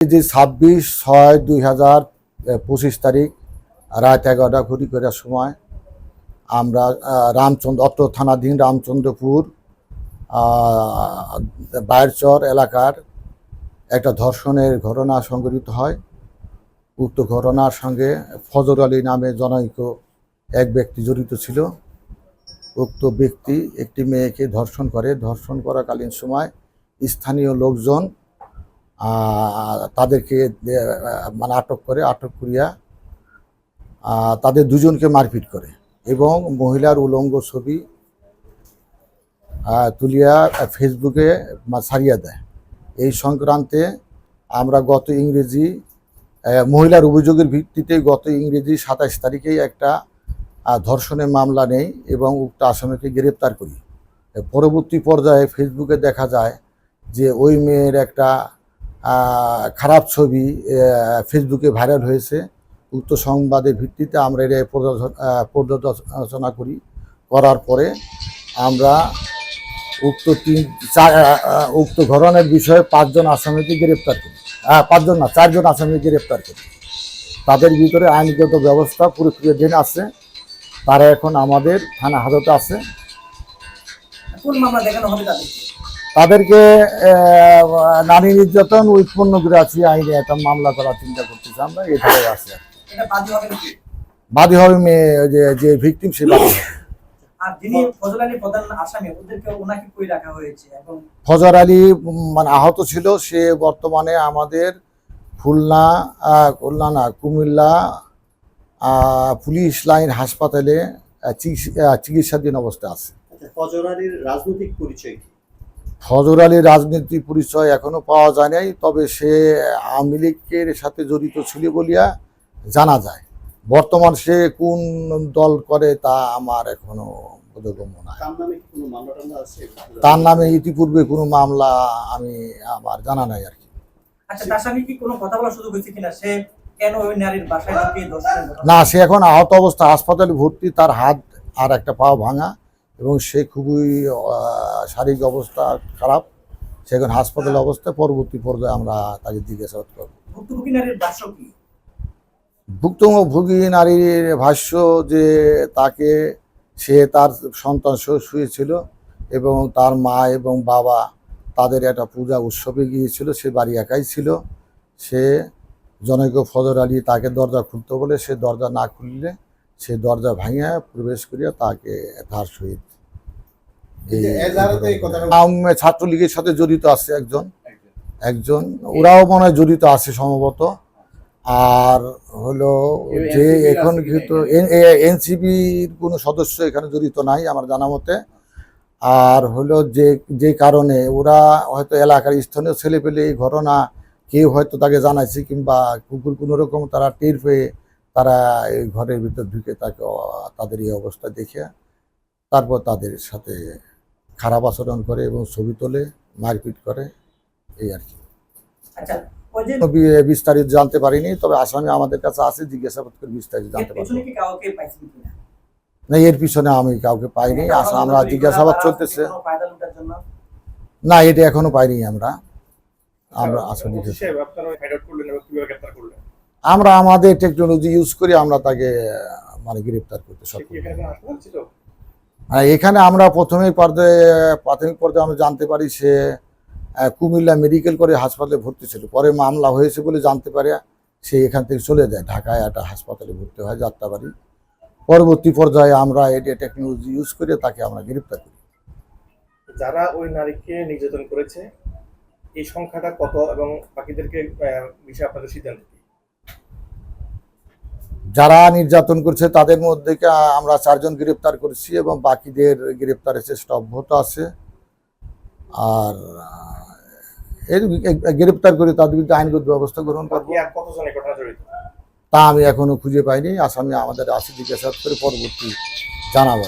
যে ছাব্বিশ ছয় দুই হাজার পঁচিশ তারিখ রাত এগারোটা ঘড়ি করার সময় আমরা রামচন্দ্র অত্র থানাধীন রামচন্দ্রপুর আহ, বায়েরচর এলাকার একটা ধর্ষণের ঘটনা সংঘটিত হয়। উক্ত ঘটনার সঙ্গে ফজর আলী নামে জনৈক এক ব্যক্তি জড়িত ছিল। উক্ত ব্যক্তি একটি মেয়েকে ধর্ষণ করে। ধর্ষণ করাকালীন সময় স্থানীয় লোকজন তাদেরকে মানে আটক করে, আটক করিয়া তাদের দুজনকে মারপিট করে এবং মহিলার উলঙ্গ ছবি তুলিয়া ফেসবুকে ছাড়িয়া দেয়। এই সংক্রান্তে আমরা গত ইংরেজি মহিলার অভিযোগের ভিত্তিতে গত ইংরেজি সাতাশ তারিখেই একটা ধর্ষণের মামলা নেই এবং উক্ত আসামিকে গ্রেপ্তার করি। পরবর্তী পর্যায়ে ফেসবুকে দেখা যায় যে ওই মেয়ের একটা খারাপ ছবি ফেসবুকে ভাইরাল হয়েছে। উক্ত সংবাদের ভিত্তিতে আমরা এটা পর্যালোচনা- করি। করার পরে আমরা উক্ত তিন উক্ত ঘটনার বিষয়ে পাঁচজন আসামিকে গ্রেপ্তার করি। পাঁচজন না, চারজন আসামিকে গ্রেপ্তার করি। তাদের ভিতরে আইনগত ব্যবস্থা প্রক্রিয়াধীন আছে। তারা এখন আমাদের থানা হাজতে আছে। কোন মামলা দেখানো হবে তাদেরকে তাদেরকে নারী নির্যাতন উৎপন্ন করে আছি আইনে একটা মামলা করার চিন্তা করতেছি আমরা এটাই আছে। বাদী হবে নাকি? বাদী হবে মেয়ে যে যে ভিকটিম সে বাদী হবে। আর যিনি ফজল আলী প্রধান আসামি ওদেরকে ওনাকে কই রাখা হয়েছে? এবং ফজর আলী মানে আহত ছিল সে বর্তমানে আমাদের খুলনা খুলনা না কুমিল্লা পুলিশ লাইন হাসপাতালে চিকিৎসা- চিকিৎসাধীন অবস্থা আছে। আচ্ছা ফজর আলীর রাজনৈতিক পরিচয় কি? ফজর আলীর রাজনীতি পরিচয় এখনও পাওয়া যায় নাই তবে সে আওয়ামী লীগের সাথে জড়িত ছিল বলিয়া জানা যায়। বর্তমান সে কোন দল করে তা আমার এখনও বোধগম্য না তার নামে কি কোনো মামলা টামলা আছে? তার নামে ইতিপূর্বে কোনো মামলা আমি আমার জানা নাই আর কি। আচ্ছা না সে এখন আহত অবস্থা হাসপাতালে ভর্তি তার হাত আর একটা পা ভাঙা। এবং সে খুবই শারীরিক অবস্থা খারাপ। সে এখন হাসপাতালে অবস্থায় পরবর্তী পর্যায়ে আমরা তাকে জিজ্ঞাসাবাদ করব। ভুক্তভোগী নারীর ভাষ্য যে তাকে সে তার সন্তান সহ শুয়েছিল এবং তার মা এবং বাবা তাদের একটা পূজা উৎসবে গিয়েছিল সে বাড়ি একাই ছিল। সে জনৈক ফজর আলী তাকে দরজা খুলতে বলে সে দরজা না খুললে সে দরজা ভাঙিয়া প্রবেশ করিয়া তাকে তার সহিত ছাত্রলীগের সাথে জড়িত আছে একজন। একজন। ওরাও মনে হয় জড়িত আছে সম্ভবত। আর হলো যে এখন কিন্তু এনসিপির কোনো সদস্য এখানে জড়িত নাই আমার জানা মতে। আর হলো যে যে কারণে ওরা হয়তো এলাকার স্থানীয় ছেলে পেলে এই ঘটনা কেউ হয়তো তাকে জানাইছে কিংবা কুকুর কোনো রকম তারা টের পেয়ে তারা এই ঘরের ভিতর ঢুকে তাকে তাদের এই অবস্থা দেখে তারপর তাদের সাথে খারাপ আচরণ করে এবং ছবি তোলে মারপিট করে এই আর কি। আচ্ছা বিস্তারিত জানতে পারিনি তবে আসামি আমাদের কাছে আছে জিজ্ঞাসাবাদ করে বিস্তারিত জানতে কিনা? না এর পিছনে আমি কাউকে পাইনি আমরা জিজ্ঞাসাবাদ চলতেছে। না এটা এখনও পাইনি আমরা। আমরা আসলে আমরা আমাদের টেকনোলজি ইউজ করে আমরা তাকে মানে গ্রেপ্তার করতে সক্ষম এখানে এখানে আমরা প্রথমে পর্যায়ে প্রাথমিক পর্যায়ে আমরা জানতে পারি সে কুমিল্লা মেডিকেল করে হাসপাতালে ভর্তি ছিল। পরে মামলা হয়েছে বলে জানতে পারে সে এখান থেকে চলে যায়। ঢাকায় একটা হাসপাতালে ভর্তি হয় যাত্রাবাড়ি। পরবর্তী পর্যায়ে আমরা এটা টেকনোলজি ইউজ করে তাকে আমরা গ্রেপ্তার করি। যারা ওই নারীকে নির্যাতন করেছে এই সংখ্যাটা কত এবং বাকিদেরকে বিষয়ে আপনাদের সিদ্ধান্ত যারা নির্যাতন করছে তাদের মধ্যে আমরা চারজন গ্রেপ্তার করছি এবং বাকিদের গ্রেপ্তারের চেষ্টা অব্যাহত আছে। আর গ্রেপ্তার করে তাদের বিরুদ্ধে আইনগত ব্যবস্থা গ্রহণ করব। তা আমি এখনও খুঁজে পাইনি। আসামি আমাদের আসি জিজ্ঞাসা করে পরবর্তী জানাব।